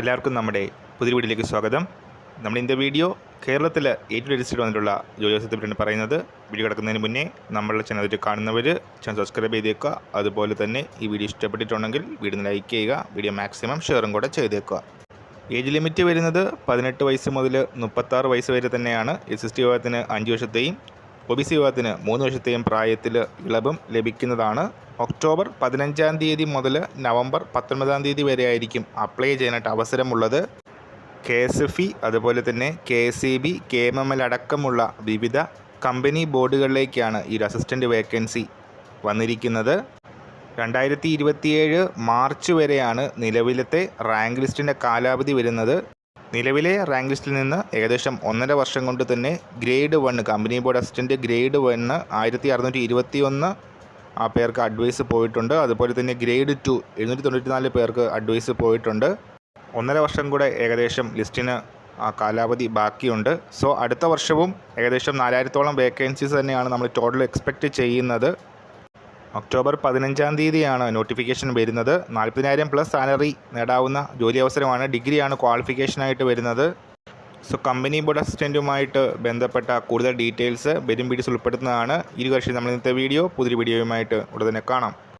എല്ലാവർക്കും നമ്മുടെ പുതിയ വീഡിയോയിലേക്ക് സ്വാഗതം. നമ്മുടെ ഇന്നത്തെ വീഡിയോ കേരളത്തിൽ ഏറ്റവും രജിസ്റ്റർ വന്നിട്ടുള്ള ജോലി പറ്റിയാണ് പറയുന്നത്. വീഡിയോ കിടക്കുന്നതിന് മുന്നേ നമ്മളുടെ ചാനൽ കാണുന്നവർ ചാനൽ സബ്സ്ക്രൈബ് ചെയ്തേക്കുക. അതുപോലെ തന്നെ ഈ വീഡിയോ ഇഷ്ടപ്പെട്ടിട്ടുണ്ടെങ്കിൽ വീഡിയോ ലൈക്ക് ചെയ്യുക. വീഡിയോ മാക്സിമം ഷെയറും കൂടെ ചെയ്തേക്കുക. ഏജ് ലിമിറ്റ് വരുന്നത് പതിനെട്ട് വയസ്സ് മുതൽ മുപ്പത്താറ് വയസ്സ് വരെ തന്നെയാണ്. എസ് എസ് ടി വിഭാഗത്തിന് അഞ്ച് വർഷത്തെയും ഒ ബി സി വിഭാഗത്തിന് മൂന്ന് വർഷത്തെയും പ്രായത്തിൽ ഇളവും ലഭിക്കുന്നതാണ്. ഒക്ടോബർ പതിനഞ്ചാം തീയതി മുതൽ നവംബർ പത്തൊൻപതാം തീയതി വരെ ആയിരിക്കും അപ്ലൈ ചെയ്യാനായിട്ട് അവസരമുള്ളത്. കെ എസ് എഫ് ഇ അതുപോലെ തന്നെ K S E B K M M L അടക്കമുള്ള വിവിധ കമ്പനി ബോർഡുകളിലേക്കാണ് ഈ ഒരു അസിസ്റ്റന്റ് വേക്കൻസി വന്നിരിക്കുന്നത്. രണ്ടായിരത്തി ഇരുപത്തിയേഴ് മാർച്ച് വരെയാണ് നിലവിലത്തെ റാങ്ക് ലിസ്റ്റിന്റെ കാലാവധി വരുന്നത്. നിലവിലെ റാങ്ക് ലിസ്റ്റിൽ നിന്ന് ഏകദേശം ഒന്നര വർഷം കൊണ്ട് തന്നെ grade one company board assistant grade one ആയിരത്തി അറുന്നൂറ്റി ഇരുപത്തി ഒന്ന് ആ പേർക്ക് അഡ്വൈസ് പോയിട്ടുണ്ട്. അതുപോലെ തന്നെ ഗ്രേഡ് ടു എഴുന്നൂറ്റി തൊണ്ണൂറ്റി നാല് പേർക്ക് അഡ്വൈസ് പോയിട്ടുണ്ട്. ഒന്നര വർഷം കൂടെ ഏകദേശം ലിസ്റ്റിന് ആ കാലാവധി ബാക്കിയുണ്ട്. സോ അടുത്ത വർഷവും ഏകദേശം നാലായിരത്തോളം വേക്കൻസീസ് തന്നെയാണ് നമ്മൾ ടോട്ടൽ എക്സ്പെക്റ്റ് ചെയ്യുന്നത്. ഒക്ടോബർ പതിനഞ്ചാം തീയതിയാണ് നോട്ടിഫിക്കേഷൻ വരുന്നത്. നാൽപ്പതിനായിരം പ്ലസ് സാലറി നേടാവുന്ന ജോലി അവസരമാണ് ഡിഗ്രിയാണ് ക്വാളിഫിക്കേഷനായിട്ട് വരുന്നത്. സോ കമ്പനി ബോർഡ് അസിസ്റ്റന്റുമായിട്ട് ബന്ധപ്പെട്ട കൂടുതൽ ഡീറ്റെയിൽസ് വീഡിയോസ് ഉൾപ്പെടുത്തുന്നതാണ് ഇരുവർഷം നമ്മൾ ഇന്നത്തെ വീഡിയോ പുതിയ വീഡിയോയുമായിട്ട് ഉടനെ കാണാം.